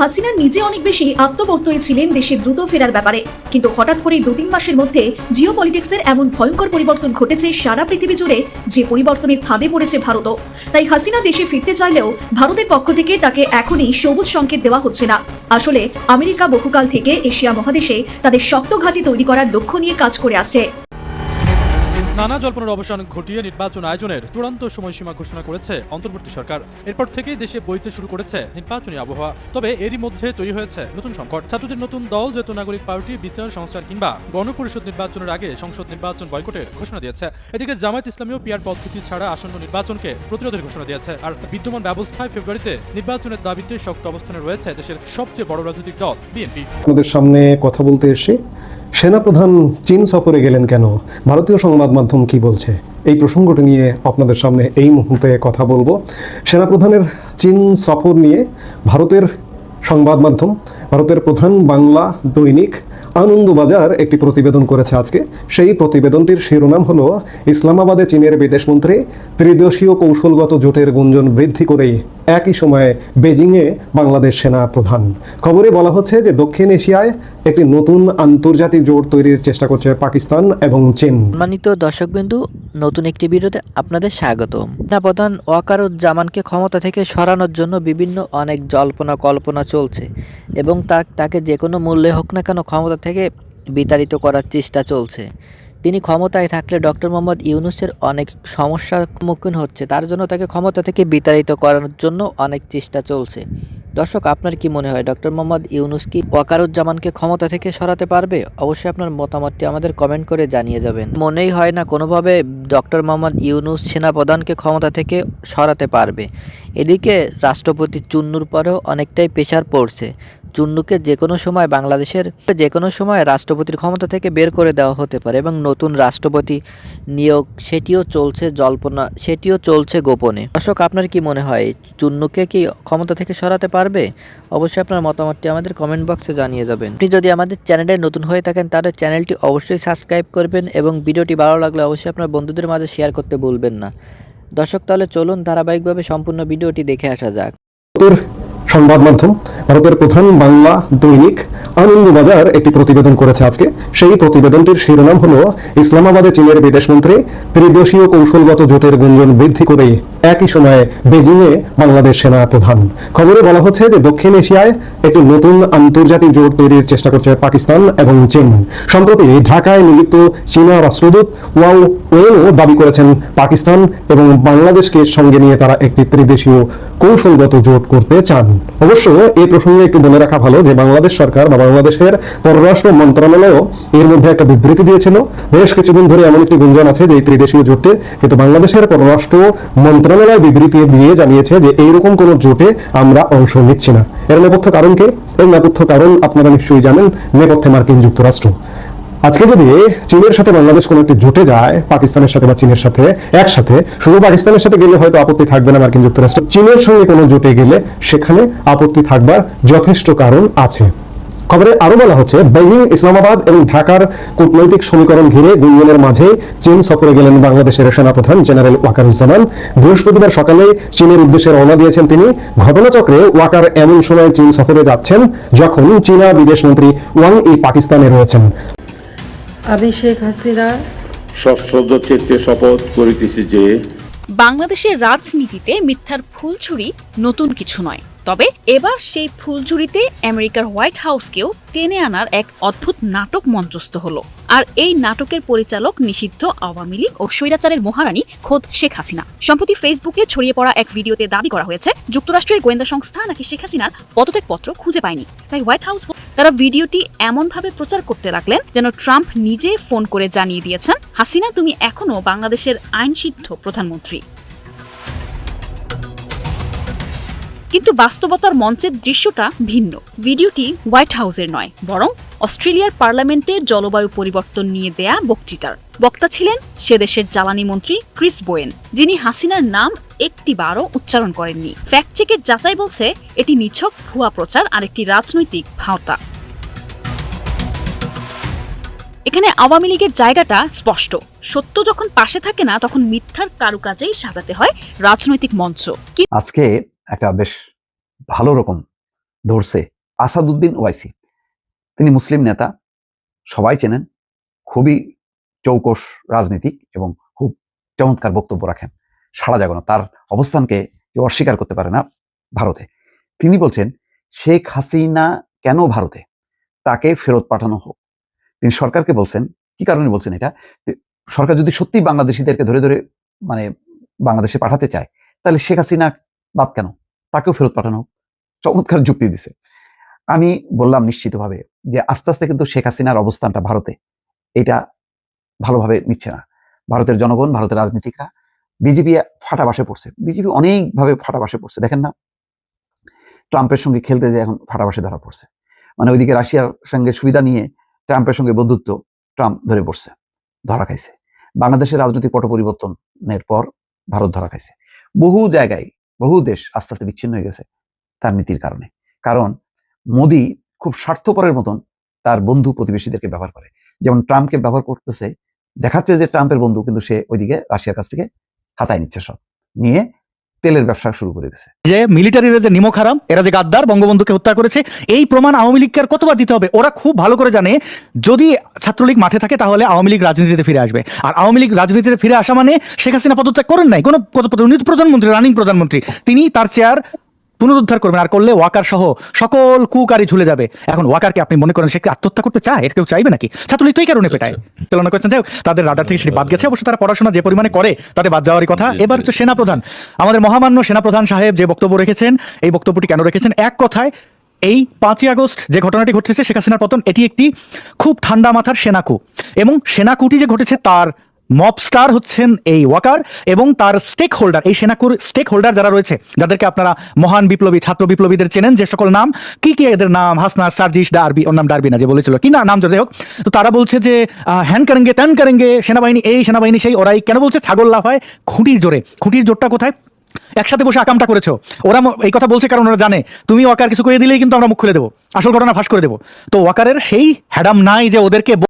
হাসিনা নিজে অনেক বেশি আত্মবর্তই ছিলেন দেশে দ্রুত ফেরার ব্যাপারে। কিন্তু হঠাৎ করে দু তিন মাসের মধ্যে জিও পলিটিক্সের এমন ভয়ঙ্কর পরিবর্তন ঘটেছে সারা পৃথিবী জুড়ে, যে পরিবর্তনের ফাঁদে পড়েছে ভারতও। তাই হাসিনা দেশে ফিরতে চাইলেও ভারতের পক্ষ থেকে তাকে এখনই সবুজ সংকেত দেওয়া হচ্ছে না। আসলে আমেরিকা বহুকাল থেকে এশিয়া মহাদেশে তাদের শক্ত ঘাঁটি তৈরি করার লক্ষ্য নিয়ে কাজ করে আসছে। নানা জল্পনার অবসান ঘটিয়ে নির্বাচন আয়োজনের চূড়ান্ত সময়সীমা ঘোষণা করেছে অন্তর্বর্তী সরকার। এরপর থেকেই দেশে বইতে শুরু করেছে নির্বাচনী আবহাওয়া। তবে এরই মধ্যে তৈরি হয়েছে নতুন সংকট। ছাত্রদের নতুন দল জাতীয় নাগরিক পার্টি, বিচার সংস্কার কিংবা গণপরিষদ নির্বাচনের আগে সংসদ নির্বাচন বয়কটের ঘোষণা দিয়েছে। এদিকে জামায়াত ইসলামীয় পিয়ার পদ্ধতি ছাড়া আসন্ন নির্বাচনকে প্রতিরোধের ঘোষণা দিয়েছে। আর বিদ্যমান ব্যবস্থায় ফেব্রুয়ারিতে নির্বাচনের দাবিতে শক্ত অবস্থানে রয়েছে দেশের সবচেয়ে বড় রাজনৈতিক দল, বিএনপি। আপনাদের সামনে কথা বলতে এসে সেনাপ্রধান চীন সফরে গেলেন কেন? ভারতীয় সংবাদ মাধ্যম কি বলছে? এই প্রসঙ্গটি নিয়ে আপনাদের সামনে এই মুহূর্তে কথা বলব। সেনাপ্রধানের চীন সফর নিয়ে ভারতের সংবাদ মাধ্যম, ভারতের প্রধান বাংলা দৈনিক আনন্দবাজার একটি প্রতিবেদন করেছে আজকে। সেই প্রতিবেদনটির শিরোনাম হলো, ইসলামাবাদে চীনের বিদেশমন্ত্রী ত্রিদেশীয় কৌশলগত জোটের গুঞ্জন বৃদ্ধি করেই একই সময়ে বেজিংয়ে বাংলাদেশ সেনা প্রধান। খবরে বলা হচ্ছে যে, দক্ষিণ এশিয়ায় একটি নতুন আন্তর্জাতিক জোট তৈরির চেষ্টা করছে পাকিস্তান এবং চীন। সম্মানিত দর্শকবিন্দু নতুন একটি ভিডিওতে আপনাদের স্বাগতম। প্রধান ওয়াকারুজ্জামানকে ক্ষমতা থেকে সরানোর জন্য বিভিন্ন অনেক জল্পনা কল্পনা চলছে এবং তাকে যে কোনো মূল্যে হোক না কেন ক্ষমতা থেকে বিতাড়িত করার চেষ্টা চলছে। তিনি ক্ষমতায় থাকলে ডক্টর মোহাম্মদ ইউনুসের অনেক সমস্যার সম্মুখীন হচ্ছে। তার জন্য তাকে ক্ষমতা থেকে বিতাড়িত করানোর জন্য অনেক চেষ্টা চলছে। দর্শক, আপনার কি মনে হয়, ডক্টর মোহাম্মদ ইউনুস কি ওয়াকারুজ্জামানকে ক্ষমতা থেকে সরাতে পারবে? অবশ্যই আপনার মতামতটি আমাদের কমেন্ট করে জানিয়ে যাবেন। মনেই হয় না কোনোভাবে ডক্টর মোহাম্মদ ইউনুস সেনাপ্রধানকে ক্ষমতা থেকে সরাতে পারবে। এদিকে রাষ্ট্রপতি চুন্নুর পরেও অনেকটাই প্রেশার পড়ছে। চুন্নুকে যে কোনো সময় বাংলাদেশের যে কোনো সময় রাষ্ট্রপতির ক্ষমতা থেকে বের করে দেওয়া হতে পারে এবং নতুন রাষ্ট্রপতি নিয়োগ, সেটিও চলছে জল্পনা, সেটিও চলছে গোপনে। দর্শক, আপনার কি মনে হয়, চুন্নুকে কি ক্ষমতা থেকে সরাতে পারবে? অবশ্যই আপনার মতামতটি আমাদের কমেন্ট বক্সে জানিয়ে যাবেন। আপনি যদি আমাদের চ্যানেলে নতুন হয়ে থাকেন, তাহলে চ্যানেলটি অবশ্যই সাবস্ক্রাইব করবেন এবং ভিডিওটি ভালো লাগলে অবশ্যই আপনার বন্ধুদের মাঝে শেয়ার করতে ভুলবেন না। দর্শক, তাহলে চলুন ধারাবাহিকভাবে সম্পূর্ণ ভিডিওটি দেখে আসা যাক। সংবাদ মাধ্যম, ভারতের প্রধান বাংলা দৈনিক আনন্দবাজার একটি প্রতিবেদন করেছে আজকে। সেই প্রতিবেদনটির শিরোনাম হলো, ইসলামাবাদে চীনের বিদেশমন্ত্রী ত্রিদেশীয় কৌশলগত জোটের গুঞ্জন বৃদ্ধি করে একই সময়ে বেজিংয়ে বাংলাদেশ সেনা প্রধান। খবরে বলা হচ্ছে যে দক্ষিণ এশিয়ায় একটি নতুন আন্তর্জাতিক জোট তৈরির চেষ্টা করছে পাকিস্তান এবং চীন। সম্প্রতি ঢাকায় নিযুক্ত চীনা রাষ্ট্রদূত ওয়াও ওয়েনও দাবি করেছেন, পাকিস্তান এবং বাংলাদেশকে সঙ্গে নিয়ে তারা একটি ত্রিদেশীয় কৌশলগত জোট করতে চান। অবশ্য এই প্রসঙ্গে একটু বলে রাখা ভালো যে বাংলাদেশ সরকার বা বাংলাদেশের পররাষ্ট্র মন্ত্রণালয়ও এর মধ্যে একটা বিবৃতি দিয়েছিল। বেশ কিছুদিন ধরে এমন একটি গুঞ্জন আছে যে এই ত্রিদেশীয় জোটটির কিন্তু বাংলাদেশের পররাষ্ট্র মন্ত্রণালয় বিবৃতি দিয়ে জানিয়েছে যে এইরকম কোনো জোটে আমরা অংশ নিচ্ছি না। এর নেপথ্য কারণ কি? এর নেপথ্য কারণ আপনারা নিশ্চয়ই জানেন, নেপথ্যে মার্কিন যুক্তরাষ্ট্র। আজকে যদি চীনের সাথে বাংলাদেশ কোনো একটি জোটে যায়, পাকিস্তানের সাথে বা চীনের সাথে একসাথে, শুধু পাকিস্তানের সাথে গেলে হয়তো আপত্তি থাকবে না মার্কিন যুক্তরাষ্ট্র, চীনের সঙ্গে কোনো জোটে গেলে সেখানে আপত্তি থাকবার যথেষ্ট কারণ আছে। খবরে আরও বলা হচ্ছে, বেইজিং, ইসলামাবাদ এবং ঢাকার কূটনৈতিক সমীকরণ ঘিরে গুঞ্জনের মাঝে চীন সফরে গেলেন বাংলাদেশের সেনাপ্রধান জেনারেল ওয়াকারুজ্জামান। বৃহস্পতিবার সকালে চীনের উদ্দেশ্যে রওনা দিয়েছেন তিনি। ঘটনাচক্রে ওয়াকার এমন সময় চীন সফরে যাচ্ছেন যখন চীনা বিদেশমন্ত্রী ওয়াং ই পাকিস্তানে রয়েছেন। আমি শেখ হাসিনা সশ্রদ্ধ চিত্তে শপথ করিতেছি যে বাংলাদেশের রাজনীতিতে মিথ্যার ফুলছুরি নতুন কিছু নয়। তবে এবার সেই ফুলঝুরিতে আমেরিকার হোয়াইট হাউসকেও টেনে আনার এক অদ্ভুত নাটক মঞ্চস্থ হলো। আর এই নাটকের পরিচালক নিষিদ্ধ আওয়ামী লীগ ও স্বৈরাচারের মহারানী খোদ শেখ হাসিনা। সম্প্রতি ফেসবুকে ছড়িয়ে পড়া এক ভিডিওতে দাবি করা হয়েছে, যুক্তরাষ্ট্রের গোয়েন্দা সংস্থা নাকি শেখ হাসিনার পদত্যাগপত্র খুঁজে পায়নি। তাই হোয়াইট হাউস তারা ভিডিওটি এমনভাবে প্রচার করতে লাগলেন যেন ট্রাম্প নিজে ফোন করে জানিয়ে দিয়েছেন, হাসিনা, তুমি এখনও বাংলাদেশের আইনসিদ্ধ প্রধানমন্ত্রী। কিন্তু বাস্তবতার মঞ্চের দৃশ্যটা ভিন্ন। ভিডিওটি হোয়াইট হাউসের নয়, বরং অস্ট্রেলিয়ার পার্লামেন্টে জলবায়ু পরিবর্তন নিয়ে দেয়া বক্তৃতার। বক্তা ছিলেন সে দেশের জ্বালানি মন্ত্রী ক্রিস বোয়েন, যিনি হাসিনার নাম একটি বারও উচ্চারণ করেননি। ফ্যাক্ট চেকের যাচাই বলছে, এটি নিছক ভুয়া প্রচার আর একটি রাজনৈতিক ভাওতা। এখানে আওয়ামী লীগের জায়গাটা স্পষ্ট। সত্য যখন পাশে থাকে না, তখন মিথ্যার কারুকাজেই সাজাতে হয় রাজনৈতিক মঞ্চ। আজকে একটা বেশ ভালো রকম ধরছে আসাদুদ্দিন ওয়াইসি তিনি মুসলিম নেতা, সবাই চেনেন, খুবই চৌকস রাজনীতিক এবং খুব চমৎকার বক্তব্য রাখেন। সারা জাগানো, তার অবস্থানকে কেউ অস্বীকার করতে পারে না ভারতে। তিনি বলছেন, শেখ হাসিনা কেন ভারতে? তাকে ফেরত পাঠানো হোক। তিনি সরকারকে বলছেন, কি কারণে বলছেন এটা? সরকার যদি সত্যি বাংলাদেশিদেরকে ধরে ধরে মানে বাংলাদেশে পাঠাতে চায়, তাহলে শেখ হাসিনা বাদ কেন? তাকেও ফেরত পাঠানো হোক। চমৎকার যুক্তি দিছে। আমি বললাম নিশ্চিতভাবে যে আস্তে আস্তে কিন্তু শেখ হাসিনার অবস্থানটা ভারতে এটা ভালোভাবে নিচ্ছে না। ভারতের জনগণ, ভারতের রাজনীতিকরা বিজেপি ফাটাবাসে পড়ছে। বিজেপি অনেকভাবে ফাটাবাসে পড়ছে। দেখেন না, ট্রাম্পের সঙ্গে খেলতে যে এখন ফাটাবাসে ধরা পড়ছে। মানে ওইদিকে রাশিয়ার সঙ্গে সুবিধা নিয়ে ট্রাম্পের সঙ্গে বন্ধুত্ব ট্রাম্প ধরে পড়ছে, ধরা খাইছে। বাংলাদেশের রাজনৈতিক পট পরিবর্তনের পর ভারত ধরা খাইছে। বহু জায়গায় বহু দেশ আস্তে আস্তে বিচ্ছিন্ন হয়ে গেছে তার নীতির কারণে। কারণ মোদি খুব স্বার্থপরের মতন তার বন্ধু প্রতিবেশীদেরকে ব্যবহার করে। যেমন ট্রাম্পকে ব্যবহার করতেছে, দেখাচ্ছে যে ট্রাম্পের বন্ধু, কিন্তু সে ওইদিকে রাশিয়ার কাছ থেকে হাতায় নিচ্ছে সব। নিয়ে তেলের ব্যবসা শুরু করে দিয়েছে যে মিলিটারিরা যে নিমক হারাম, এরা যে গাদ্দার বঙ্গবন্ধুকে হত্যা করেছে, এই প্রমাণ আওয়ামী লীগকে আর কতবার দিতে হবে? ওরা খুব ভালো করে জানে, যদি ছাত্রলীগ মাঠে থাকে তাহলে আওয়ামী লীগ রাজনীতিতে ফিরে আসবে। আর আওয়ামী লীগ রাজনীতিতে ফিরে আসা মানে শেখ হাসিনা পদত্যাগ করেন নাই। কোনো উনি প্রধানমন্ত্রী, রানিং প্রধানমন্ত্রী। তিনি তার চেয়ার পুনরুদ্ধার করবেন আর করলে ওয়াকার সহ সকল কুকারি ঝুলে যাবে। এখন ওয়াকারকে আপনি মনে করেন সে আত্মহত্যা করতে চায়? এটা কেউ চাইবে নাকি? ছাত্রলীগ তো এই কারণে পেটায়। তুলনা করছেন যাই তাদের রাডার থেকে সেটি বাদ গেছে অবশ্য তারা পড়াশোনা যে পরিমাণে করে তাতে বাদ যাওয়ারই কথা। এবার হচ্ছে সেনাপ্রধান। আমাদের মহামান্য সেনাপ্রধান সাহেব যে বক্তব্য রেখেছেন এই বক্তব্যটি কেন রেখেছেন? এক কথায় এই পাঁচই আগস্ট যে ঘটনাটি ঘটেছে শেখ হাসিনার পতন এটি একটি খুব ঠান্ডা মাথার সেনাকু এবং সেনাকুটি যে ঘটেছে তার মবস্টার হচ্ছেন এই ওয়াকার এবং তার স্টেক হোল্ডার এই সেনাকুর স্টেক হোল্ডার যারা রয়েছে, যাদেরকে আপনারা মহান বিপ্লবী, ছাত্র বিপ্লবীদের চেনেন, যে সকল নাম, কি কি এদের নাম হাসনা সার্জিস, ডারবি, ওর নাম ডারবি না, যে বলেছিল। কি না নাম যাই হোক তো তারা বলছে যে হ্যান কারেঙ্গে, ত্যান কারেঙ্গে, সেনাবাহিনী, এই সেনাবাহিনী, সেই, ওরাই কেন বলছে? ছাগল লাফায় খুঁটির জোরে। খুঁটির জোরটা কোথায়? একসাথে বসে আকামটা করেছ। ওরা এই কথা বলছে কারণ ওরা জানে, তুমি ওয়াকার কিছু কয়ে দিলেই কিন্তু আমরা মুখ খুলে দেবো, আসল ঘটনা ফাঁস করে দেবো। তো ওয়াকারের সেই হ্যাডাম নাই যে ওদেরকে